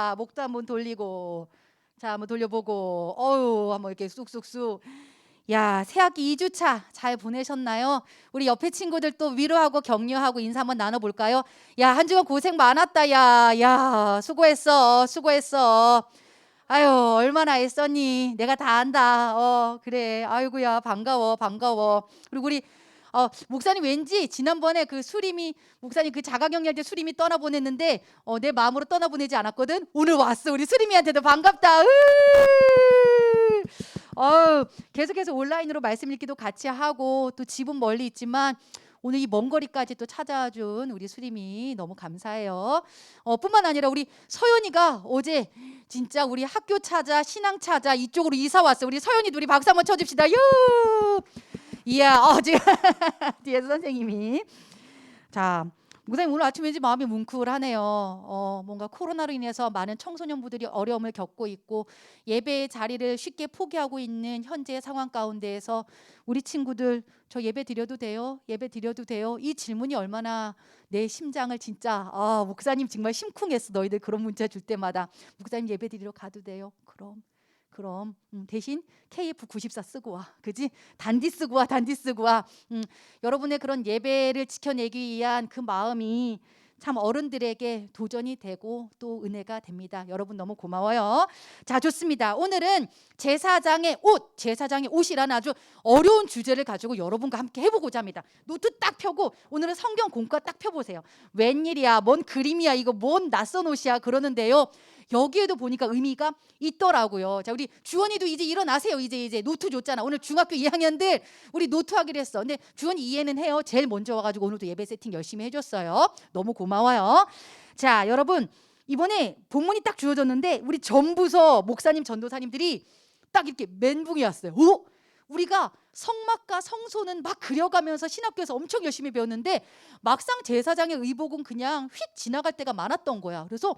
아, 목도 한번 돌리고 자 한번 돌려보고 어유 한번 이렇게 쑥쑥쑥. 야 새학기 2주차 잘 보내셨나요? 우리 옆에 친구들 또 위로하고 격려하고 인사 한번 나눠볼까요? 야 한 주간 고생 많았다 야야 수고했어 수고했어. 아유 얼마나 애썼니? 내가 다 안다. 어 그래. 아이고야 반가워 반가워. 그리고 우리 어, 목사님 왠지 지난번에 그 수림이 목사님 그 자가격리할 때 수림이 떠나보냈는데 어, 내 마음으로 떠나보내지 않았거든. 오늘 왔어. 우리 수림이한테도 반갑다. 으! 어, 계속해서 온라인으로 말씀 읽기도 같이 하고 또 집은 멀리 있지만 오늘 이 먼 거리까지 또 찾아준 우리 수림이 너무 감사해요. 어, 뿐만 아니라 우리 서연이가 어제 진짜 우리 학교 찾아 신앙 찾아 이쪽으로 이사 왔어. 우리 서연이도 우리 박수 한번 쳐줍시다. 유! 이야, 어, 지금 뒤에서 선생님이 자 목사님 오늘 아침 왠지 마음이 뭉클하네요. 어, 뭔가 코로나로 인해서 많은 청소년부들이 어려움을 겪고 있고 예배의 자리를 쉽게 포기하고 있는 현재의 상황 가운데에서 우리 친구들 저 예배 드려도 돼요? 예배 드려도 돼요? 이 질문이 얼마나 내 심장을 진짜 아 목사님 정말 심쿵했어 너희들 그런 문자 줄 때마다 목사님 예배 드리러 가도 돼요? 그럼 그럼 음, 대신 KF94 쓰고 와. 그지? 단디 쓰고 와. 단디 쓰고 와. 음, 여러분의 그런 예배를 지켜내기 위한 그 마음이 참 어른들에게 도전이 되고 또 은혜가 됩니다. 여러분 너무 고마워요. 자, 좋습니다. 오늘은 제사장의 옷, 제사장의 옷이라는 아주 어려운 주제를 가지고 여러분과 함께 해보고자 합니다. 노트 딱 펴고 오늘은 성경 공과 딱 펴보세요. 웬일이야, 뭔 그림이야, 이거 뭔 낯선 옷이야 그러는데요. 여기에도 보니까 의미가 있더라고요. 자, 우리 주원이도 이제 일어나세요. 이제 이제 노트 줬잖아. 오늘 중학교 2학년들 우리 노트 하기로 했어. 근데 주원이 이해는 해요. 제일 먼저 와가지고 오늘도 예배 세팅 열심히 해줬어요. 너무 고마워요. 자, 여러분 이번에 본문이 딱 주어졌는데 우리 전부서 목사님 전도사님들이 딱 이렇게 멘붕이 왔어요. 오, 우리가 성막과 성소는 막 그려가면서 신학교에서 엄청 열심히 배웠는데 막상 제사장의 의복은 그냥 휙 지나갈 때가 많았던 거야. 그래서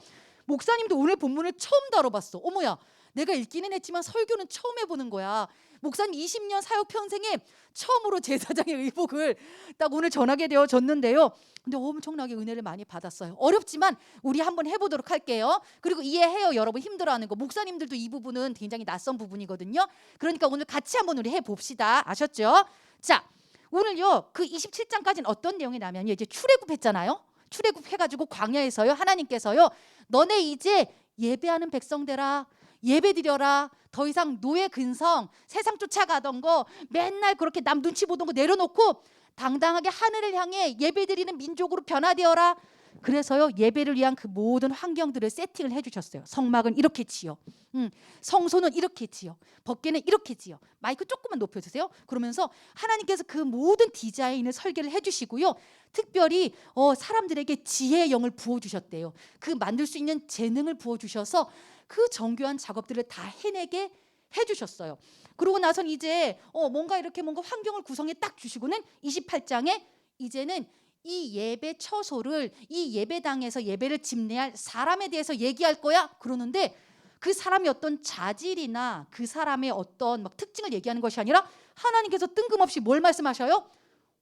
목사님도 오늘 본문을 처음 다뤄봤어. 어머야, 내가 읽기는 했지만 설교는 처음 해보는 거야. 목사님 20년 사역 평생에 처음으로 제사장의 의복을 딱 오늘 전하게 되어졌는데요. 근데 엄청나게 은혜를 많이 받았어요. 어렵지만 우리 한번 해보도록 할게요. 그리고 이해해요, 여러분 힘들어하는 거. 목사님들도 이 부분은 굉장히 낯선 부분이거든요. 그러니까 오늘 같이 한번 우리 해봅시다. 아셨죠? 자, 오늘요 그 27장까지는 어떤 내용이 나면요 이제 출애굽했잖아요. 출애굽해 가지고 광야에서요 하나님께서요 너네 이제 예배하는 백성 되라 예배 드려라. 더 이상 노예 근성 세상 쫓아가던 거 맨날 그렇게 남 눈치 보던 거 내려놓고 당당하게 하늘을 향해 예배 드리는 민족으로 변화되어라 그래서요 예배를 위한 그 모든 환경들을 세팅을 해주셨어요. 성막은 이렇게 지어. 음, 성소는 이렇게 지어. 벗개는 이렇게 지어. 마이크 조금만 높여주세요. 그러면서 하나님께서 그 모든 디자인을 설계를 해주시고요. 특별히 어, 사람들에게 지혜의 영을 부어주셨대요. 그 만들 수 있는 재능을 부어주셔서 그 정교한 작업들을 다 해내게 해주셨어요. 그러고 나선 이제 어, 뭔가 이렇게 뭔가 환경을 구성해 딱 주시고는 28장에 이제는 이 예배 처소를 이 예배당에서 예배를 집례할 사람에 대해서 얘기할 거야 그러는데 그 사람이 어떤 자질이나 그 사람의 어떤 막 특징을 얘기하는 것이 아니라 하나님께서 뜬금없이 뭘 말씀하셔요?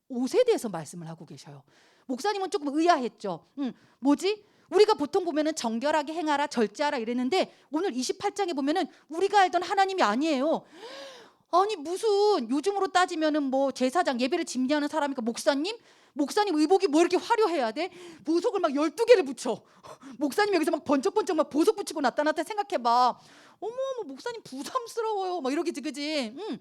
옷에 대해서 말씀을 하고 계셔요. 목사님은 조금 의아했죠. 음, 뭐지? 우리가 보통 보면은 정결하게 행하라, 절제하라 이랬는데 오늘 28장에 보면은 우리가 알던 하나님이 아니에요. 아니 무슨 요즘으로 따지면은 뭐 제사장 예배를 집례하는 사람이니까 목사님? 목사님 의복이 뭐 이렇게 화려해야 돼? 보석을 막 12개를 붙여. 목사님 여기서 막 번쩍번쩍 막 보석 붙이고 나타났다 생각해 봐. 어머, 어머, 목사님 부담스러워요. 막 이러겠지, 그지? 응.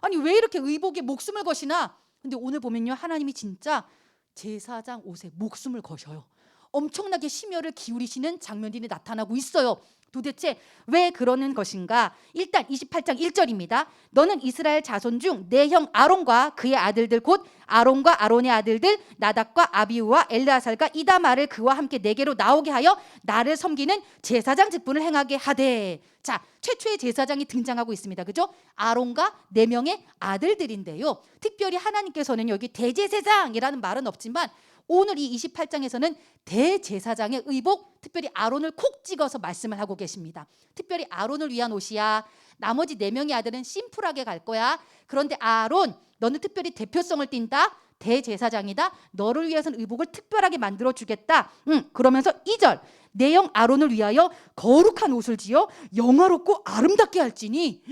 아니, 왜 이렇게 의복에 목숨을 거시나? 근데 오늘 보면요. 하나님이 진짜 제사장 옷에 목숨을 거셔요. 엄청나게 심혈을 기울이시는 장면들이 나타나고 있어요. 도대체 왜 그러는 것인가? 일단 28장 1절입니다. 너는 이스라엘 자손 중 내 형 아론과 그의 아들들 곧 아론과 아론의 아들들 나답과 아비우와 엘르아살과 이다마를 그와 함께 내게로 나오게 하여 나를 섬기는 제사장 직분을 행하게 하되. 자, 최초의 제사장이 등장하고 있습니다. 그죠? 아론과 네 명의 아들들인데요. 특별히 하나님께서는 여기 대제사장이라는 말은 없지만 오늘 이 28장에서는 대제사장의 의복, 특별히 아론을 콕 찍어서 말씀을 하고 계십니다. 특별히 아론을 위한 옷이야. 나머지 네 명의 아들은 심플하게 갈 거야. 그런데 아론, 너는 특별히 대표성을 띈다. 대제사장이다. 너를 위해서는 의복을 특별하게 만들어 주겠다. 음, 그러면서 2절 내영 아론을 위하여 거룩한 옷을 지어 영화롭고 아름답게 할지니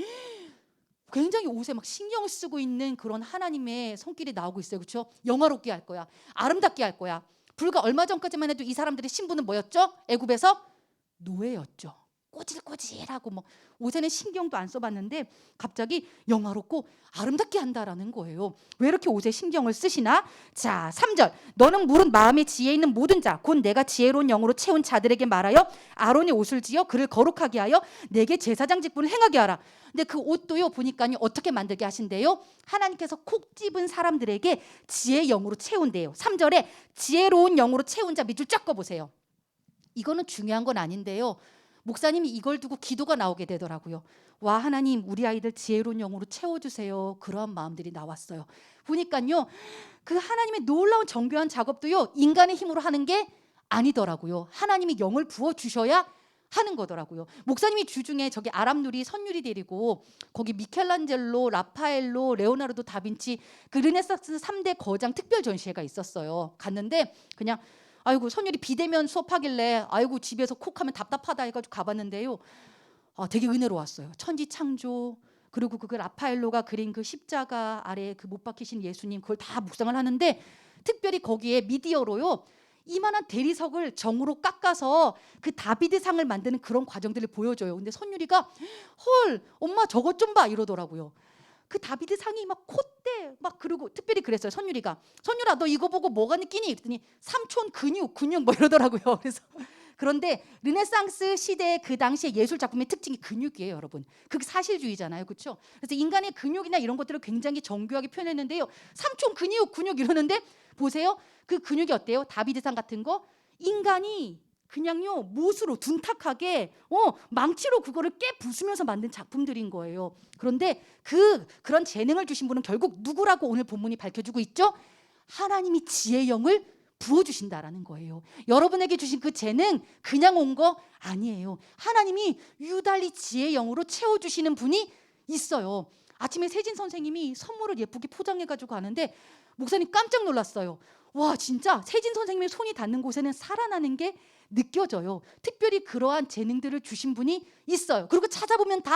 굉장히 옷에 막 신경 쓰고 있는 그런 하나님의 손길이 나오고 있어요. 그렇죠? 영화롭게 할 거야. 아름답게 할 거야. 불과 얼마 전까지만 해도 이 사람들의 신분은 뭐였죠? 애굽에서 노예였죠. 꼬질꼬질하고 뭐 옷에는 신경도 안 써봤는데 갑자기 영화롭고 아름답게 한다라는 거예요. 왜 이렇게 옷에 신경을 쓰시나? 자, 3절. 너는 물은 마음에 지혜 있는 모든 자, 곧 내가 지혜로운 영으로 채운 자들에게 말하여 아론의 옷을 지어 그를 거룩하게 하여 내게 제사장 직분을 행하게 하라. 근데 그 옷도요 보니까요 어떻게 만들게 하신대요? 하나님께서 콕 집은 사람들에게 지혜 영으로 채운대요. 3절에 지혜로운 영으로 채운 자 밑줄 쫙 꺼보세요. 이거는 중요한 건 아닌데요. 목사님이 이걸 두고 기도가 나오게 되더라고요. 와 하나님 우리 아이들 지혜로운 영으로 채워주세요. 그러한 마음들이 나왔어요. 보니까요 그 하나님의 놀라운 정교한 작업도요 인간의 힘으로 하는 게 아니더라고요. 하나님이 영을 부어 주셔야 하는 거더라고요. 목사님이 주중에 저기 아랍누리 선유리 데리고 거기 미켈란젤로, 라파엘로, 레오나르도 다빈치 그 르네상스 3대 거장 특별 전시회가 있었어요. 갔는데 그냥 아이고 선율이 비대면 수업하길래 아이고 집에서 콕하면 답답하다 해가지고 가봤는데요. 아, 되게 은혜로웠어요. 천지 창조 그리고 그 라파엘로가 그린 그 십자가 아래 그 못 박히신 예수님 그걸 다 묵상을 하는데 특별히 거기에 미디어로요. 이만한 대리석을 정으로 깎아서 그 다비드상을 만드는 그런 과정들을 보여줘요. 근데 선율이가 헐 엄마 저것 좀 봐 이러더라고요. 그 다비드 상이 막 콧대 막 그러고 특별히 그랬어요 선율이가. 선율아 너 이거 보고 뭐가 느끼니? 그랬더니 삼촌 근육 근육. 뭐 이러더라고요. 그래서 그런데 르네상스 시대의 그 당시의 예술 작품의 특징이 근육이에요 여러분. 그게 사실주의잖아요. 그렇죠? 그래서 인간의 근육이나 이런 것들을 굉장히 정교하게 표현했는데요 삼촌 근육 근육. 이러는데 보세요. 그 근육이 어때요? 다비드상 같은 거? 인간이 그냥요 못으로 둔탁하게 어 망치로 그거를 깨 부수면서 만든 작품들인 거예요. 그런데 그 그런 재능을 주신 분은 결국 누구라고 오늘 본문이 밝혀주고 있죠? 하나님이 지혜 영을 부어 주신다라는 거예요. 여러분에게 주신 그 재능 그냥 온 거 아니에요. 하나님이 유달리 지혜 영으로 채워 주시는 분이 있어요. 아침에 세진 선생님이 선물을 예쁘게 포장해 가지고 가는데 목사님 깜짝 놀랐어요. 와 진짜 세진 선생님의 손이 닿는 곳에는 살아나는 게 느껴져요. 특별히 그러한 재능들을 주신 분이 있어요. 그리고 찾아보면 다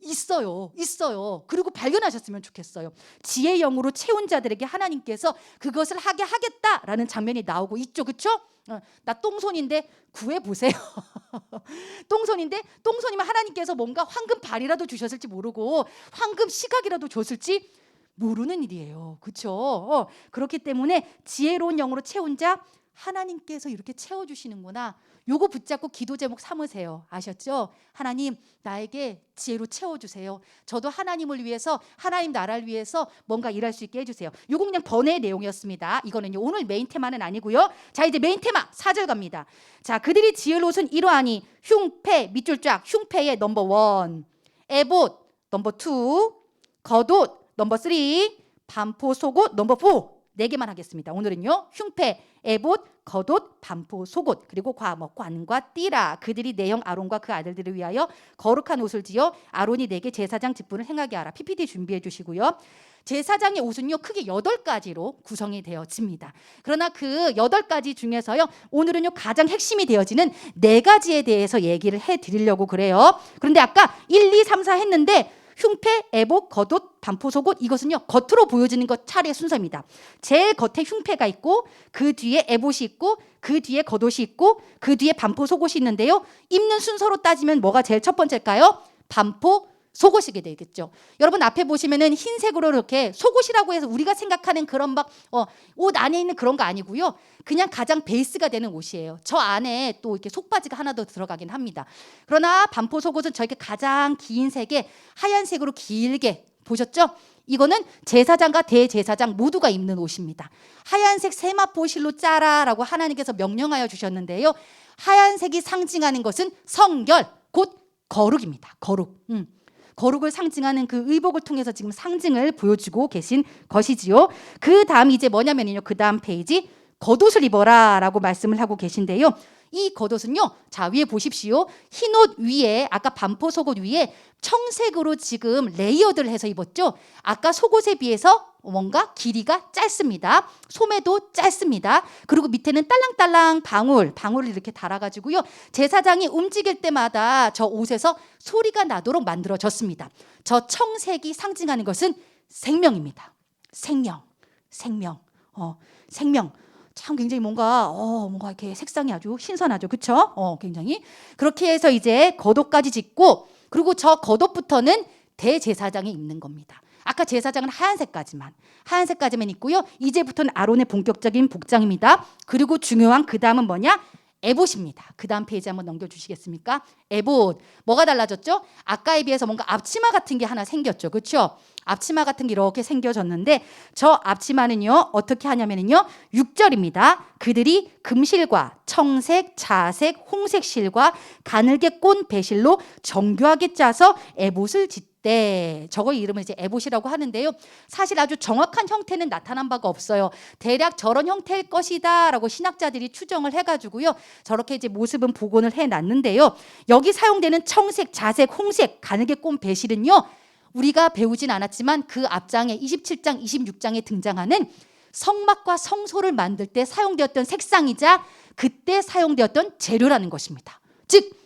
있어요. 있어요. 그리고 발견하셨으면 좋겠어요. 지혜 영으로 채운 자들에게 하나님께서 그것을 하게 하겠다라는 장면이 나오고 있죠. 그렇죠? 어, 나 똥손인데 구해 보세요. 똥손인데 똥손이면 하나님께서 뭔가 황금 발이라도 주셨을지 모르고 황금 시각이라도 줬을지 모르는 일이에요. 그렇죠? 어, 그렇기 때문에 지혜로운 영으로 채운 자 하나님께서 이렇게 채워주시는구나. 요거 붙잡고 기도 제목 삼으세요. 아셨죠? 하나님, 나에게 지혜로 채워주세요. 저도 하나님을 위해서, 하나님 나라를 위해서 뭔가 일할 수 있게 해주세요. 요거 그냥 번외 내용이었습니다. 이거는요, 오늘 메인 테마는 아니고요. 자, 이제 메인 테마, 4절 갑니다. 자, 그들이 옷은 이러하니, 흉패, 밑줄 쫙, 흉패의 넘버 원, 에봇, 넘버 투, 겉옷, 넘버 쓰리, 반포 속옷, 넘버 포. 네 개만 하겠습니다. 오늘은요. 흉패, 에봇, 겉옷, 반포, 속옷, 그리고 과목, 관과 띠라 그들이 내형 아론과 그 아들들을 위하여 거룩한 옷을 지어 아론이 내게 제사장 직분을 행하게 하라. PPT 준비해 주시고요. 제사장의 옷은요 크게 여덟 가지로 구성이 되어집니다. 그러나 그 여덟 가지 중에서요 오늘은요 가장 핵심이 되어지는 네 가지에 대해서 얘기를 해 드리려고 그래요. 그런데 아까 1, 2, 3, 4 했는데 흉패, 애복, 겉옷, 반포 속옷 이것은요 겉으로 보여지는 것 차례 순서입니다. 제일 겉에 흉패가 있고 그 뒤에 애봇이 있고 그 뒤에 겉옷이 있고 그 뒤에 반포 속옷이 있는데요. 입는 순서로 따지면 뭐가 제일 첫 번째일까요? 반포 속옷이게 되겠죠. 여러분 앞에 보시면은 흰색으로 이렇게 속옷이라고 해서 우리가 생각하는 그런 막 어, 옷 안에 있는 그런 거 아니고요. 그냥 가장 베이스가 되는 옷이에요. 저 안에 또 이렇게 속바지가 하나 더 들어가긴 합니다. 그러나 반포 속옷은 저렇게 가장 긴 색에 하얀색으로 길게 보셨죠? 이거는 제사장과 대제사장 모두가 입는 옷입니다. 하얀색 세마포 실로 짜라라고 하나님께서 명령하여 주셨는데요. 하얀색이 상징하는 것은 성결, 곧 거룩입니다. 거룩. 음. 거룩을 상징하는 그 의복을 통해서 지금 상징을 보여주고 계신 것이지요. 그 다음 이제 뭐냐면요. 그 다음 페이지 겉옷을 입어라라고 말씀을 하고 계신데요. 이 겉옷은요. 자, 위에 보십시오. 흰 옷 위에 아까 반포 속옷 위에 청색으로 지금 레이어드를 해서 입었죠. 아까 속옷에 비해서 뭔가 길이가 짧습니다. 소매도 짧습니다. 그리고 밑에는 딸랑딸랑 방울, 방울을 이렇게 달아가지고요. 제사장이 움직일 때마다 저 옷에서 소리가 나도록 만들어졌습니다. 저 청색이 상징하는 것은 생명입니다. 생명, 생명, 어, 생명. 참 굉장히 뭔가 어 뭔가 이렇게 색상이 아주 신선하죠, 그렇죠? 어 굉장히 그렇게 해서 이제 겉옷까지 짓고 그리고 저 겉옷부터는 대제사장이 입는 겁니다. 아까 제사장은 하얀색까지만 하얀색까지만 있고요. 이제부터는 아론의 본격적인 복장입니다. 그리고 중요한 그 다음은 뭐냐? 에봇입니다. 그 다음 페이지 한번 넘겨주시겠습니까? 에봇 뭐가 달라졌죠? 아까에 비해서 뭔가 앞치마 같은 게 하나 생겼죠, 그렇죠? 앞치마 같은 게 이렇게 생겨졌는데 저 앞치마는요 어떻게 하냐면요 6절입니다. 그들이 금실과 청색, 자색, 홍색 실과 가늘게 꼰 배실로 정교하게 짜서 에봇을 짓대. 저거 이름을 이제 에봇이라고 하는데요. 사실 아주 정확한 형태는 나타난 바가 없어요. 대략 저런 형태일 것이다라고 신학자들이 추정을 해가지고요. 저렇게 이제 모습은 복원을 해놨는데요. 여기 사용되는 청색, 자색, 홍색, 가늘게 꼰 배실은요. 우리가 배우진 않았지만 그 앞장에 27장, 26장에 등장하는 성막과 성소를 만들 때 사용되었던 색상이자 그때 사용되었던 재료라는 것입니다. 즉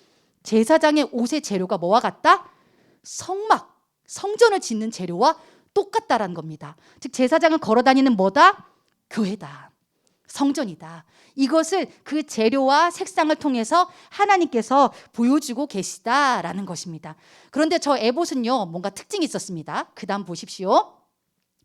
제사장의 옷의 재료가 뭐와 같다? 성막, 성전을 짓는 재료와 똑같다라는 겁니다. 즉 제사장은 걸어 다니는 뭐다? 교회다. 성전이다. 이것을 그 재료와 색상을 통해서 하나님께서 보여주고 계시다라는 것입니다. 그런데 저 에봇은요, 뭔가 특징이 있었습니다. 그 다음 보십시오.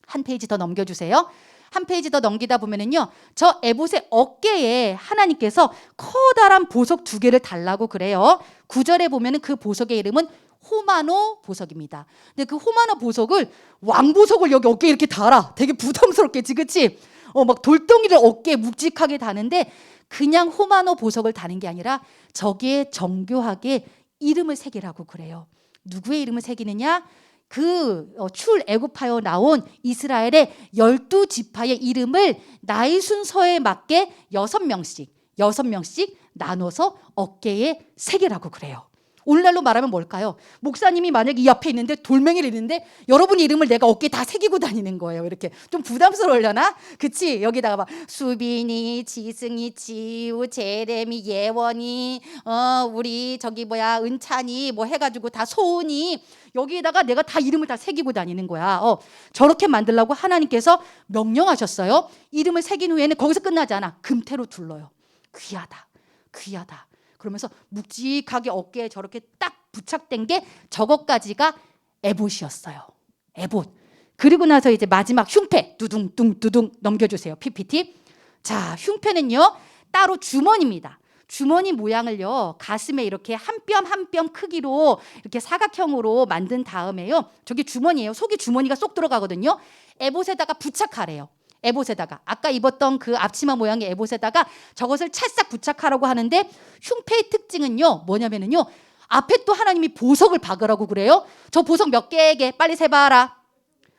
한 페이지 더 넘겨주세요. 한 페이지 더 넘기다 보면은요, 저 에봇의 어깨에 하나님께서 커다란 보석 두 개를 달라고 그래요. 구절에 보면은 그 보석의 이름은 호마노 보석입니다. 근데 그 호마노 보석을 왕보석을 여기 어깨에 이렇게 달아. 되게 부담스럽겠지, 그치? 어, 막 돌덩이를 어깨에 묵직하게 다는데 그냥 호마노 보석을 다는 게 아니라 저기에 정교하게 이름을 새기라고 그래요. 누구의 이름을 새기느냐? 그 어, 출애굽하여 나온 이스라엘의 열두 지파의 이름을 나이 순서에 맞게 여섯 명씩 여섯 명씩 나눠서 어깨에 새기라고 그래요. 오늘날로 말하면 뭘까요? 목사님이 만약 이 앞에 있는데 돌멩이를 있는데 여러분 이름을 내가 어깨에 다 새기고 다니는 거예요. 이렇게 좀 부담스러우려나? 그치? 여기다가 막 수빈이, 지승이, 지우, 제레미, 예원이, 어 우리 저기 뭐야 은찬이 뭐 해가지고 다 소은이 여기에다가 내가 다 이름을 다 새기고 다니는 거야. 어 저렇게 만들라고 하나님께서 명령하셨어요. 이름을 새긴 후에는 거기서 끝나지 않아. 금태로 둘러요. 귀하다, 귀하다. 그러면서 묵직하게 어깨에 저렇게 딱 부착된 게 저것까지가 에봇이었어요. 에봇. 그리고 나서 이제 마지막 흉패 두둥둥 두둥 넘겨주세요. PPT. 자, 흉패는요 따로 주머니입니다. 주머니 모양을요 가슴에 이렇게 한 뼘 한 뼘 크기로 이렇게 사각형으로 만든 다음에요 저게 주머니예요 속에 주머니가 쏙 들어가거든요 에봇에다가 부착하래요 에봇에다가 아까 입었던 그 앞치마 모양의 에봇에다가 저것을 찰싹 부착하라고 하는데 흉패의 특징은요 뭐냐면은요 앞에 또 하나님이 보석을 박으라고 그래요. 저 보석 몇 개에게? 빨리 세봐라.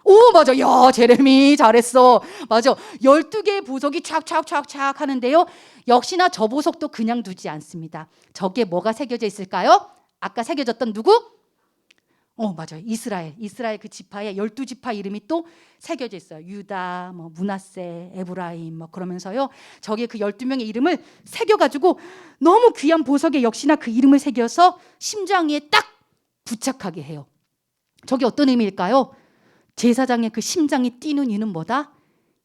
오 맞아. 야 제레미 잘했어. 맞아. 12개의 보석이 촥촥촥촥 하는데요. 역시나 저 보석도 그냥 두지 않습니다. 저게 뭐가 새겨져 있을까요? 아까 새겨졌던 누구 어 맞아요 이스라엘 이스라엘 그 지파의 12지파 이름이 또 새겨져 있어요 유다 뭐 문하세 에브라임 뭐 그러면서요 저기에 그 12명의 이름을 새겨가지고 너무 귀한 보석에 역시나 그 이름을 새겨서 심장 위에 딱 부착하게 해요 저게 어떤 의미일까요 제사장의 그 심장이 뛰는 이는 뭐다?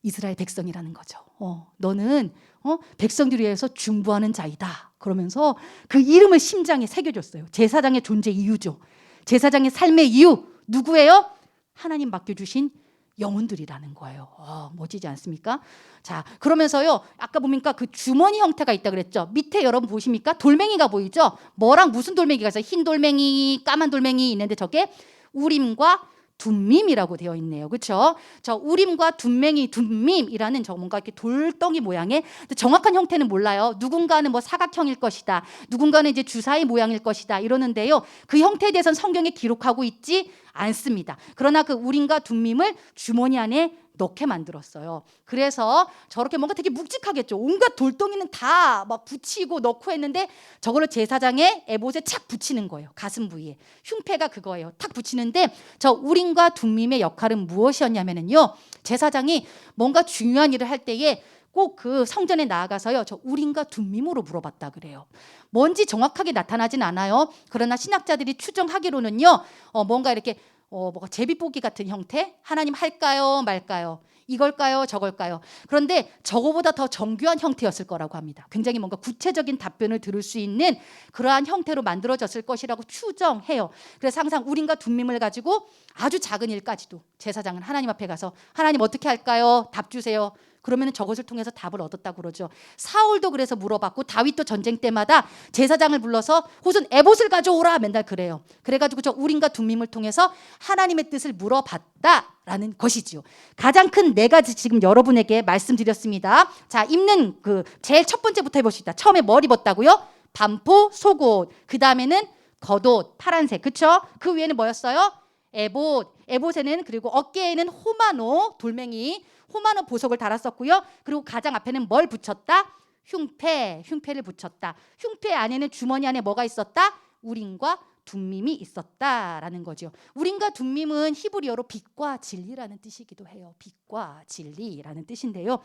이스라엘 백성이라는 거죠. 어, 너는 어, 백성들 위해서 중보하는 자이다. 그러면서 그 이름을 심장에 새겨줬어요. 제사장의 존재 이유죠. 제사장의 삶의 이유 누구예요? 하나님 맡겨주신 영혼들이라는 거예요. 어, 멋지지 않습니까? 자, 그러면서요. 아까 보니까 그 주머니 형태가 있다 그랬죠. 밑에 여러분 보십니까? 돌멩이가 보이죠? 뭐랑 무슨 돌멩이가 있어요? 흰 돌멩이, 까만 돌멩이 있는데 저게 우림과 둠밈이라고 되어 있네요. 그렇죠? 저 우림과 둠맹이 둠밈이라는 저 뭔가 이렇게 돌덩이 모양의 정확한 형태는 몰라요. 누군가는 뭐 사각형일 것이다. 누군가는 이제 주사위 모양일 것이다. 이러는데요. 그 형태에 대해서는 성경에 기록하고 있지 않습니다. 그러나 그 우림과 둠밈을 주머니 안에 넣게 만들었어요. 그래서 저렇게 뭔가 되게 묵직하겠죠. 온갖 돌덩이는 다 막 붙이고 넣고 했는데 저걸로 제사장의 에봇에 착 붙이는 거예요. 가슴 부위에. 흉패가 그거예요. 탁 붙이는데 저 우림과 둠밈의 역할은 무엇이었냐면요. 제사장이 뭔가 중요한 일을 할 때에 꼭그 성전에 나아가서요. 저 우림과 둠밈으로 물어봤다 그래요. 뭔지 정확하게 나타나진 않아요. 그러나 신학자들이 추정하기로는요. 어, 뭔가 이렇게 어, 뭐가 제비뽑기 같은 형태? 하나님 할까요? 말까요? 이걸까요? 저걸까요? 그런데 저거보다 더 정교한 형태였을 거라고 합니다. 굉장히 뭔가 구체적인 답변을 들을 수 있는 그러한 형태로 만들어졌을 것이라고 추정해요. 그래서 항상 우린과 둠밈을 가지고 아주 작은 일까지도 제사장은 하나님 앞에 가서 하나님 어떻게 할까요? 답 주세요. 그러면 저것을 통해서 답을 얻었다고 그러죠. 사울도 그래서 물어봤고 다윗도 전쟁 때마다 제사장을 불러서 호순 에봇을 가져오라 맨날 그래요. 그래가지고 저 우린과 둠밈을 통해서 하나님의 뜻을 물어봤다라는 것이지요. 가장 큰 네 가지 지금 여러분에게 말씀드렸습니다. 자 입는 그 제일 첫 번째부터 해봅시다. 처음에 뭘 입었다고요? 반포 속옷. 그 다음에는 겉옷 파란색 그쵸? 그 위에는 뭐였어요? 에봇. 에봇에는 그리고 어깨에는 호마노 돌멩이 호마노 보석을 달았었고요. 그리고 가장 앞에는 뭘 붙였다? 흉패, 흉패를 붙였다. 흉패 안에는 주머니 안에 뭐가 있었다? 우린과 둠밈이 있었다라는 거죠. 우린과 둠밈은 히브리어로 빛과 진리라는 뜻이기도 해요. 빛과 진리라는 뜻인데요.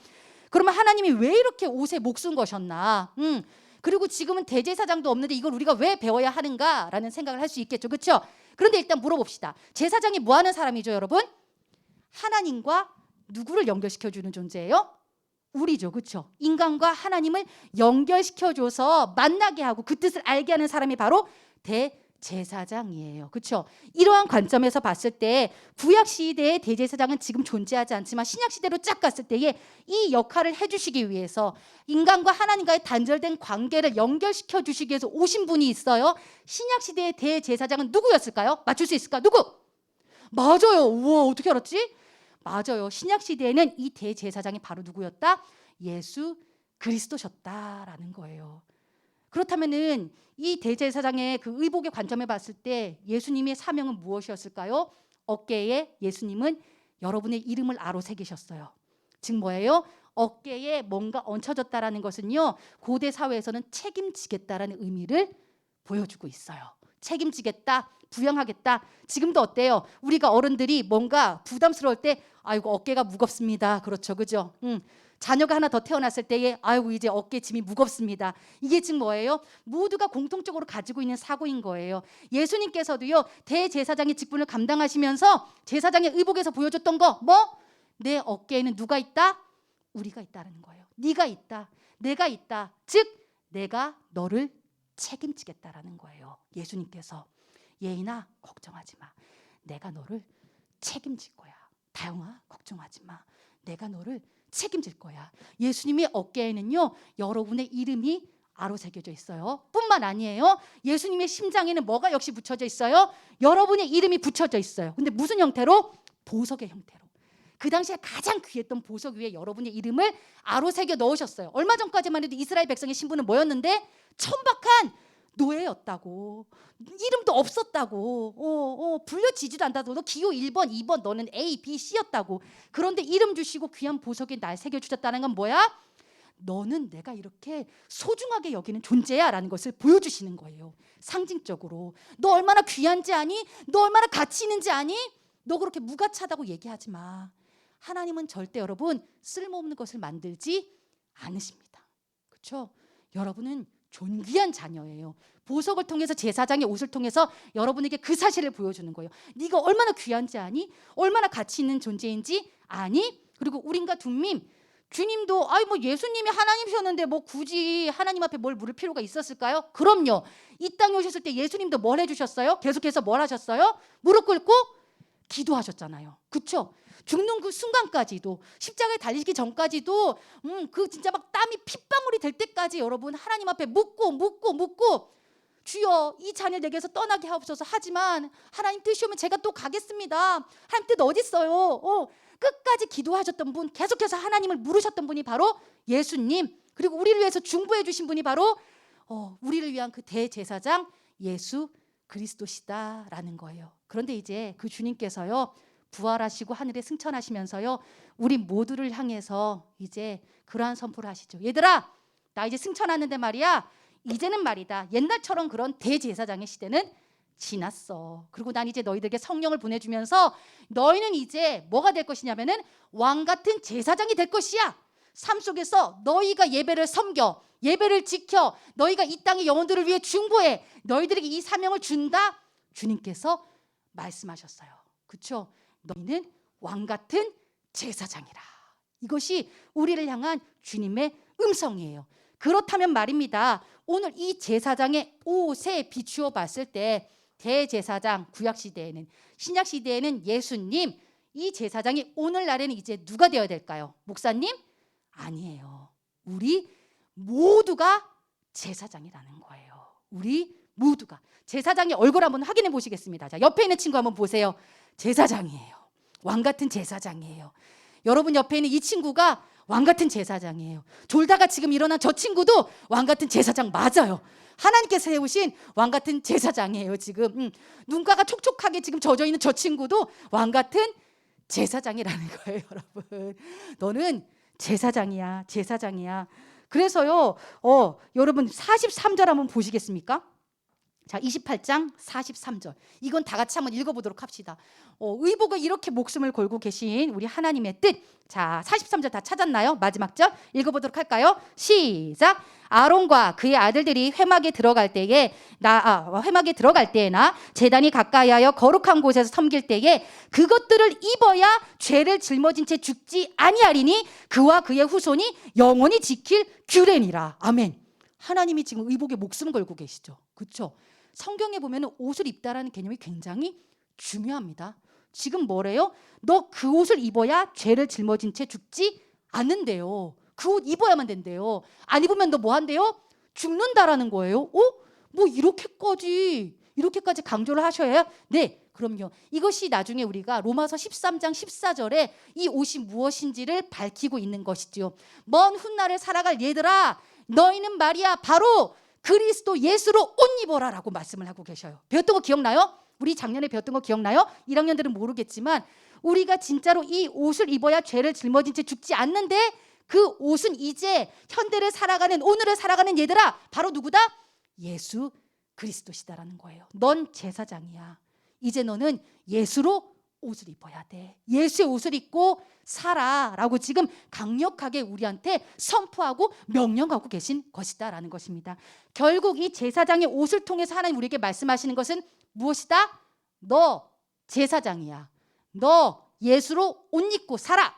그러면 하나님이 왜 이렇게 옷에 목숨 거셨나? 음. 그리고 지금은 대제사장도 없는데 이걸 우리가 왜 배워야 하는가라는 생각을 할 수 있겠죠. 그렇죠? 그런데 일단 물어봅시다. 제사장이 뭐 하는 사람이죠, 여러분? 하나님과 누구를 연결시켜 주는 존재예요? 우리죠. 그렇죠? 인간과 하나님을 연결시켜 줘서 만나게 하고 그 뜻을 알게 하는 사람이 바로 대 제사장이에요. 그렇죠? 이러한 관점에서 봤을 때 구약 시대의 대제사장은 지금 존재하지 않지만 신약 시대로 쫙 갔을 때에 이 역할을 해 주시기 위해서 인간과 하나님과의 단절된 관계를 연결시켜 주시기 위해서 오신 분이 있어요. 신약 시대의 대제사장은 누구였을까요? 맞출 수 있을까? 누구? 맞아요. 우와, 어떻게 알았지? 맞아요. 신약 시대에는 이 대제사장이 바로 누구였다? 예수 그리스도셨다라는 거예요. 그렇다면은 이 대제사장의 그 의복의 관점에 봤을 때 예수님의 사명은 무엇이었을까요? 어깨에 예수님은 여러분의 이름을 아로 새기셨어요. 즉 뭐예요? 어깨에 뭔가 얹혀졌다라는 것은요. 고대 사회에서는 책임지겠다라는 의미를 보여주고 있어요. 책임지겠다, 부양하겠다. 지금도 어때요? 우리가 어른들이 뭔가 부담스러울 때 아이고 어깨가 무겁습니다. 그렇죠. 그죠? 음. 자녀가 하나 더 태어났을 때에 아이고 이제 어깨 짐이 무겁습니다. 이게 지금 뭐예요? 모두가 공통적으로 가지고 있는 사고인 거예요. 예수님께서도요. 대제사장의 직분을 감당하시면서 제사장의 의복에서 보여줬던 거 뭐? 내 어깨에는 누가 있다? 우리가 있다는 거예요. 네가 있다. 내가 있다. 즉 내가 너를 책임지겠다라는 거예요. 예수님께서 예인아 걱정하지 마. 내가 너를 책임질 거야. 다영아 걱정하지 마. 내가 너를 책임질 거야. 예수님의 어깨에는요 여러분의 이름이 아로 새겨져 있어요. 뿐만 아니에요. 예수님의 심장에는 뭐가 역시 붙여져 있어요? 여러분의 이름이 붙여져 있어요. 근데 무슨 형태로? 보석의 형태로. 그 당시에 가장 귀했던 보석 위에 여러분의 이름을 아로 새겨 넣으셨어요. 얼마 전까지만 해도 이스라엘 백성의 신분은 뭐였는데 천박한 노예였다고. 이름도 없었다고. 어, 어, 불려지지도 않다고. 너 기호 1번, 2번 너는 A, B, C였다고. 그런데 이름 주시고 귀한 보석에 날 새겨 주셨다는 건 뭐야? 너는 내가 이렇게 소중하게 여기는 존재야라는 것을 보여주시는 거예요. 상징적으로. 너 얼마나 귀한지 아니? 너 얼마나 가치 있는지 아니? 너 그렇게 무가치하다고 얘기하지 마. 하나님은 절대 여러분 쓸모없는 것을 만들지 않으십니다. 그렇죠? 여러분은 존귀한 자녀예요. 보석을 통해서 제사장의 옷을 통해서 여러분에게 그 사실을 보여주는 거예요. 네가 얼마나 귀한지 아니? 얼마나 가치 있는 존재인지 아니? 그리고 우린과 둠밈 주님도 아이 뭐 예수님이 하나님이셨는데 뭐 굳이 하나님 앞에 뭘 물을 필요가 있었을까요? 그럼요. 이 땅에 오셨을 때 예수님도 뭘 해주셨어요? 계속해서 뭘 하셨어요? 무릎 꿇고 기도하셨잖아요. 그쵸? 죽는 그 순간까지도 십자가에 달리기 전까지도 음 그 진짜 막 땀이 핏방울이 될 때까지 여러분 하나님 앞에 묻고 묻고 묻고 주여 이 자녀 내게서 떠나게 하옵소서 하지만 하나님 뜻이오면 제가 또 가겠습니다. 하나님 뜻 어디 있어요? 어, 끝까지 기도하셨던 분 계속해서 하나님을 물으셨던 분이 바로 예수님 그리고 우리를 위해서 중보해 주신 분이 바로 어, 우리를 위한 그 대제사장 예수 그리스도시다라는 거예요. 그런데 이제 그 주님께서요 부활하시고 하늘에 승천하시면서요. 우리 모두를 향해서 이제 그러한 선포를 하시죠. 얘들아, 나 이제 승천하는데 말이야. 이제는 말이다. 옛날처럼 그런 대제사장의 시대는 지났어. 그리고 난 이제 너희들에게 성령을 보내주면서 너희는 이제 뭐가 될 것이냐면은 왕 같은 제사장이 될 것이야. 삶 속에서 너희가 예배를 섬겨, 예배를 지켜, 너희가 이 땅의 영혼들을 위해 중보해. 너희들에게 이 사명을 준다. 주님께서 말씀하셨어요. 그렇죠? 너희는 왕 같은 제사장이라. 이것이 우리를 향한 주님의 음성이에요. 그렇다면 말입니다. 오늘 이 제사장의 옷에 비추어 봤을 때 대제사장 구약 시대에는 신약 시대에는 예수님 이 제사장이 오늘날에는 이제 누가 되어야 될까요? 목사님? 아니에요. 우리 모두가 제사장이라는 거예요. 우리 모두가 제사장의 얼굴 한번 확인해 보시겠습니다. 자, 옆에 있는 친구 한번 보세요. 제사장이에요. 왕 같은 제사장이에요. 여러분 옆에 있는 이 친구가 왕 같은 제사장이에요. 졸다가 지금 일어난 저 친구도 왕 같은 제사장 맞아요. 하나님께서 세우신 왕 같은 제사장이에요. 지금 음, 눈가가 촉촉하게 지금 젖어 있는 저 친구도 왕 같은 제사장이라는 거예요, 여러분. 너는 제사장이야, 제사장이야. 그래서요, 어, 여러분 43절 한번 보시겠습니까? 자, 28장 43절. 이건 다 같이 한번 읽어보도록 합시다. 어, 의복을 이렇게 목숨을 걸고 계신 우리 하나님의 뜻. 자, 43절 다 찾았나요? 마지막 절 읽어보도록 할까요? 시작. 아론과 그의 아들들이 회막에 들어갈 때에 나 아, 회막에 들어갈 때에나 제단이 가까이하여 거룩한 곳에서 섬길 때에 그것들을 입어야 죄를 짊어진 채 죽지 아니하리니 그와 그의 후손이 영원히 지킬 규례니라. 아멘. 하나님이 지금 의복에 목숨 걸고 계시죠. 그렇죠? 성경에 보면 옷을 입다라는 개념이 굉장히 중요합니다. 지금 뭐래요? 너 그 옷을 입어야 죄를 짊어진 채 죽지 않는데요. 그 옷 입어야만 된대요. 안 입으면 너 뭐 한대요? 죽는다라는 거예요. 어? 뭐 이렇게까지 이렇게까지 강조를 하셔야 네. 그럼요. 이것이 나중에 우리가 로마서 13장 14절에 이 옷이 무엇인지를 밝히고 있는 것이지요. 먼 훗날을 살아갈 얘들아 너희는 말이야 바로 그리스도 예수로 옷 입어라라고 말씀을 하고 계셔요. 배웠던 거 기억나요? 우리 작년에 배웠던 거 기억나요? 1학년들은 모르겠지만 우리가 진짜로 이 옷을 입어야 죄를 짊어진 채 죽지 않는데 그 옷은 이제 현대를 살아가는 오늘을 살아가는 얘들아 바로 누구다? 예수 그리스도시다라는 거예요. 넌 제사장이야. 이제 너는 예수로 옷을 입어야 돼. 예수의 옷을 입고 살아라고 지금 강력하게 우리한테 선포하고 명령하고 계신 것이다라는 것입니다. 결국 이 제사장의 옷을 통해서 하나님 우리에게 말씀하시는 것은 무엇이다? 너 제사장이야. 너 예수로 옷 입고 살아.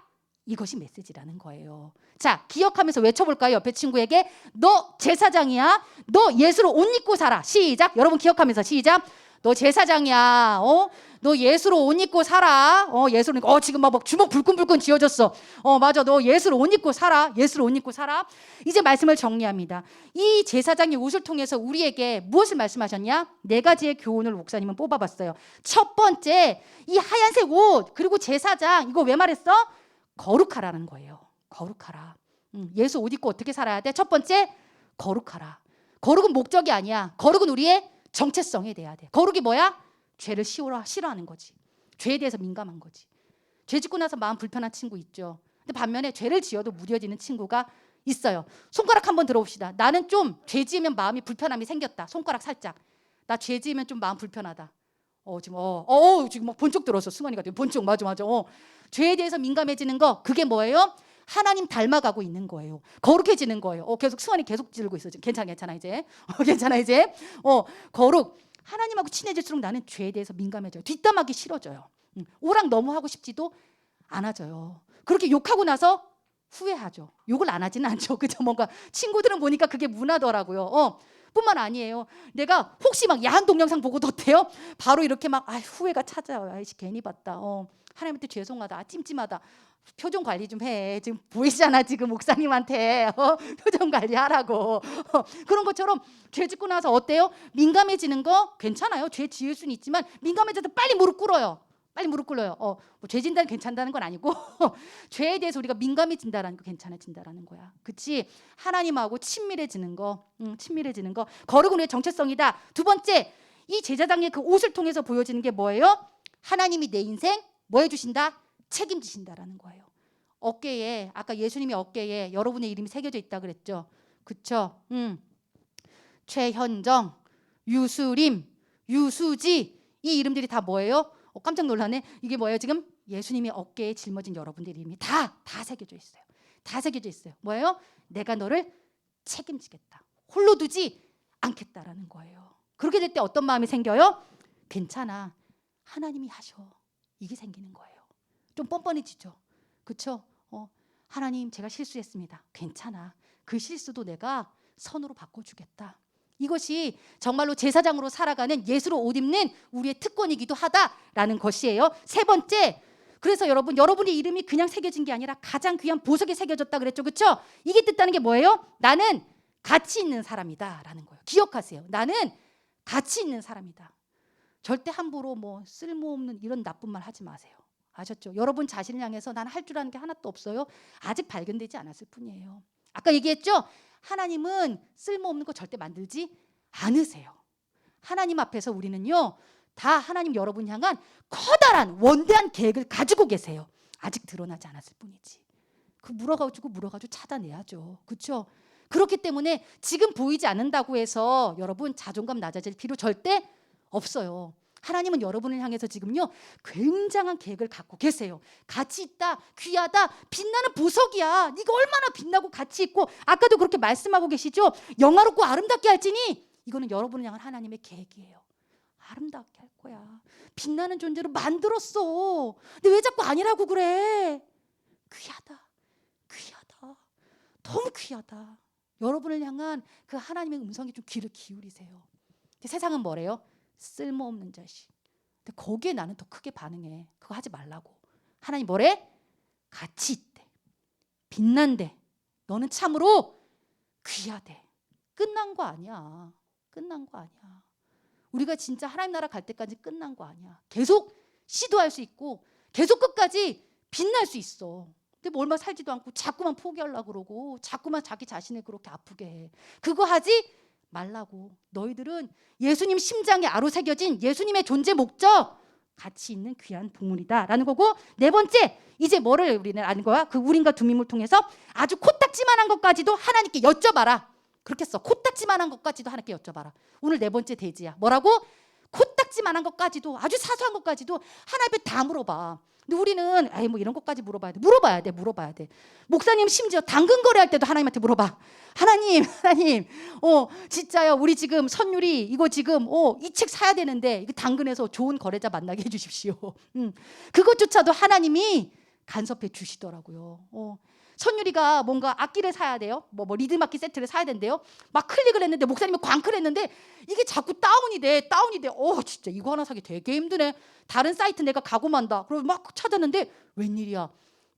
이것이 메시지라는 거예요. 자, 기억하면서 외쳐볼까요? 옆에 친구에게 너 제사장이야. 너 예수로 옷 입고 살아. 시작. 여러분 기억하면서 시작. 너 제사장이야. 어? 너 예수로 옷 입고 살아. 어, 예수로 어 지금 막 주먹 불끈불끈 쥐어졌어. 어, 맞아. 너 예수로 옷 입고 살아. 예수로 옷 입고 살아. 이제 말씀을 정리합니다. 이 제사장의 옷을 통해서 우리에게 무엇을 말씀하셨냐? 네 가지의 교훈을 목사님은 뽑아봤어요. 첫 번째, 이 하얀색 옷 그리고 제사장 이거 왜 말했어? 거룩하라는 거예요. 거룩하라. 음, 예수 옷 입고 어떻게 살아야 돼? 첫 번째, 거룩하라. 거룩은 목적이 아니야. 거룩은 우리의 정체성이 돼야 돼. 거룩이 뭐야? 죄를 싫어, 싫어하는 거지. 죄에 대해서 민감한 거지. 죄 짓고 나서 마음 불편한 친구 있죠. 근데 반면에 죄를 지어도 무뎌지는 친구가 있어요. 손가락 한번 들어봅시다. 나는 좀 죄 지으면 마음이 불편함이 생겼다. 손가락 살짝. 나 죄 지으면 좀 마음 불편하다. 어 지금 어, 어 지금 막 번쩍 들었어. 승환이가 번쩍 맞아 맞아. 어 죄에 대해서 민감해지는 거 그게 뭐예요? 하나님 닮아가고 있는 거예요. 거룩해지는 거예요. 어, 계속 승환이 계속 지르고 있어. 지금 괜찮아, 괜찮아 이제. 어, 괜찮아 이제. 어, 거룩. 하나님하고 친해질수록 나는 죄에 대해서 민감해져요. 뒷담하기 싫어져요. 음, 오락 너무 하고 싶지도 않아져요. 그렇게 욕하고 나서 후회하죠. 욕을 안 하지는 않죠. 그죠? 뭔가 친구들은 보니까 그게 문화더라고요. 어. 뿐만 아니에요. 내가 혹시 막 야한 동영상 보고도 어때요? 바로 이렇게 막 아, 후회가 찾아와요. 아이씨 괜히 봤다. 어. 하나님한테 죄송하다. 아, 찜찜하다. 표정 관리 좀 해. 지금 보이시잖아. 지금 목사님한테 어? 표정 관리하라고. 어, 그런 것처럼 죄 짓고 나서 어때요? 민감해지는 거 괜찮아요. 죄 지을 수는 있지만 민감해져서 빨리 무릎 꿇어요. 빨리 무릎 꿇어요. 어, 뭐 죄 진다는 괜찮다는 건 아니고 죄에 대해서 우리가 민감해진다라는 거 괜찮아진다라는 거야. 그치? 하나님하고 친밀해지는 거, 음, 친밀해지는 거. 거룩은 우리의 정체성이다. 두 번째, 이 제사장의 그 옷을 통해서 보여지는 게 뭐예요? 하나님이 내 인생 뭐 해주신다? 책임지신다라는 거예요. 어깨에 아까 예수님이 어깨에 여러분의 이름이 새겨져 있다 그랬죠. 그쵸? 음. 최현정, 유수림, 유수지 이 이름들이 다 뭐예요? 어, 깜짝 놀라네. 이게 뭐예요? 지금 예수님이 어깨에 짊어진 여러분들 이름이 다 다 새겨져 있어요. 다 새겨져 있어요. 뭐예요? 내가 너를 책임지겠다. 홀로 두지 않겠다라는 거예요. 그렇게 될 때 어떤 마음이 생겨요? 괜찮아. 하나님이 하셔. 이게 생기는 거예요. 좀 뻔뻔해지죠. 그렇죠? 어, 하나님 제가 실수했습니다. 괜찮아. 그 실수도 내가 선으로 바꿔주겠다. 이것이 정말로 제사장으로 살아가는 예수로 옷 입는 우리의 특권이기도 하다라는 것이에요. 세 번째, 그래서 여러분 여러분의 이름이 그냥 새겨진 게 아니라 가장 귀한 보석에 새겨졌다 그랬죠, 그렇죠? 이게 뜻하는 게 뭐예요? 나는 가치 있는 사람이다라는 거예요. 기억하세요. 나는 가치 있는 사람이다. 절대 함부로 뭐 쓸모없는 이런 나쁜 말 하지 마세요. 아셨죠? 여러분 자신을 향해서 난 할 줄 아는 게 하나도 없어요. 아직 발견되지 않았을 뿐이에요. 아까 얘기했죠? 하나님은 쓸모없는 거 절대 만들지 않으세요. 하나님 앞에서 우리는요, 다 하나님 여러분 향한 커다란 원대한 계획을 가지고 계세요. 아직 드러나지 않았을 뿐이지. 그 물어가지고 물어가지고 찾아내야죠. 그렇죠? 그렇기 때문에 지금 보이지 않는다고 해서 여러분 자존감 낮아질 필요 절대 없어요. 하나님은 여러분을 향해서 지금요 굉장한 계획을 갖고 계세요. 가치 있다, 귀하다, 빛나는 보석이야. 네가 얼마나 빛나고 가치 있고 아까도 그렇게 말씀하고 계시죠. 영화롭고 아름답게 할지니 이거는 여러분을 향한 하나님의 계획이에요. 아름답게 할 거야. 빛나는 존재로 만들었어. 근데 왜 자꾸 아니라고 그래? 귀하다, 귀하다, 너무 귀하다. 여러분을 향한 그 하나님의 음성에 좀 귀를 기울이세요. 근데 세상은 뭐래요? 쓸모없는 자식. 근데 거기에 나는 더 크게 반응해. 그거 하지 말라고. 하나님 뭐래? 가치 있대. 빛난대. 너는 참으로 귀하대. 끝난 거 아니야. 끝난 거 아니야. 우리가 진짜 하나님 나라 갈 때까지 끝난 거 아니야. 계속 시도할 수 있고 계속 끝까지 빛날 수 있어. 근데 뭐 얼마 살지도 않고 자꾸만 포기하려고 그러고 자꾸만 자기 자신을 그렇게 아프게 해. 그거 하지 말라고. 너희들은 예수님 심장에 아로 새겨진 예수님의 존재 목적 가치 있는 귀한 동물이다라는 거고 네 번째 이제 뭐를 우리는 아는 거야? 그 우린과 두밈을 통해서 아주 코딱지만한 것까지도 하나님께 여쭤봐라. 그렇게 써. 코딱지만한 것까지도 하나님께 여쭤봐라. 오늘 네 번째 대지야. 뭐라고? 코딱지만한 것까지도 아주 사소한 것까지도 하나님께 다 물어봐. 근데 우리는 아이 뭐 이런 것까지 물어봐야 돼. 물어봐야 돼. 물어봐야 돼. 목사님 심지어 당근 거래할 때도 하나님한테 물어봐. 하나님, 하나님, 어 진짜요. 우리 지금 선율이 이거 지금 어 이 책 사야 되는데 이거 당근에서 좋은 거래자 만나게 해 주십시오. 음, 그것조차도 하나님이 간섭해 주시더라고요. 어. 선율이가 뭔가 악기를 사야 돼요. 뭐, 뭐 리듬 악기 세트를 사야 된대요. 막 클릭을 했는데 목사님이 광클 했는데 이게 자꾸 다운이 돼. 다운이 돼. 어, 진짜 이거 하나 사기 되게 힘드네. 다른 사이트 내가 가고 만다. 그러고 막 찾았는데 웬일이야.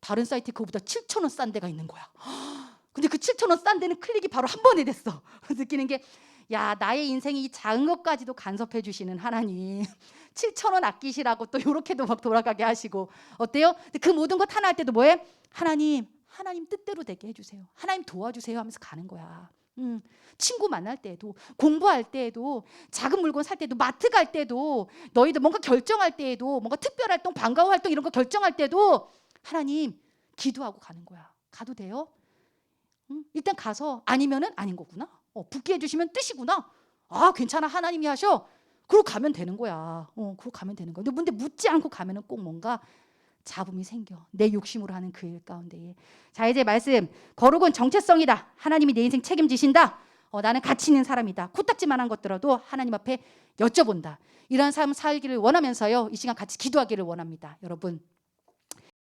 다른 사이트 그거보다 7천 원 싼 데가 있는 거야. 근데 그 7천 원 싼 데는 클릭이 바로 한 번에 됐어. 느끼는 게 야, 나의 인생이 이 작은 것까지도 간섭해 주시는 하나님. 7천 원 아끼시라고 또 요렇게도 막 돌아가게 하시고 어때요? 근데 그 모든 것 하나 할 때도 뭐해? 하나님, 하나님 뜻대로 되게 해주세요. 하나님 도와주세요 하면서 가는 거야. 음, 친구 만날 때에도 공부할 때에도 작은 물건 살 때도 마트 갈 때도 너희들 뭔가 결정할 때에도 뭔가 특별 활동 반가워 활동 이런 거 결정할 때도 하나님 기도하고 가는 거야. 가도 돼요? 음, 일단 가서 아니면은 아닌 거구나. 어, 붙게 해주시면 뜻이구나. 아 괜찮아 하나님이 하셔. 그러고 가면 되는 거야. 어, 그러고 가면 되는 거야. 근데 묻지 않고 가면은 꼭 뭔가 잡음이 생겨. 내 욕심으로 하는 그 일 가운데에. 자, 이제 말씀. 거룩은 정체성이다. 하나님이 내 인생 책임지신다. 어, 나는 가치 있는 사람이다. 코딱지만한 것들어도 하나님 앞에 여쭤본다. 이러한 삶 살기를 원하면서요. 이 시간 같이 기도하기를 원합니다. 여러분.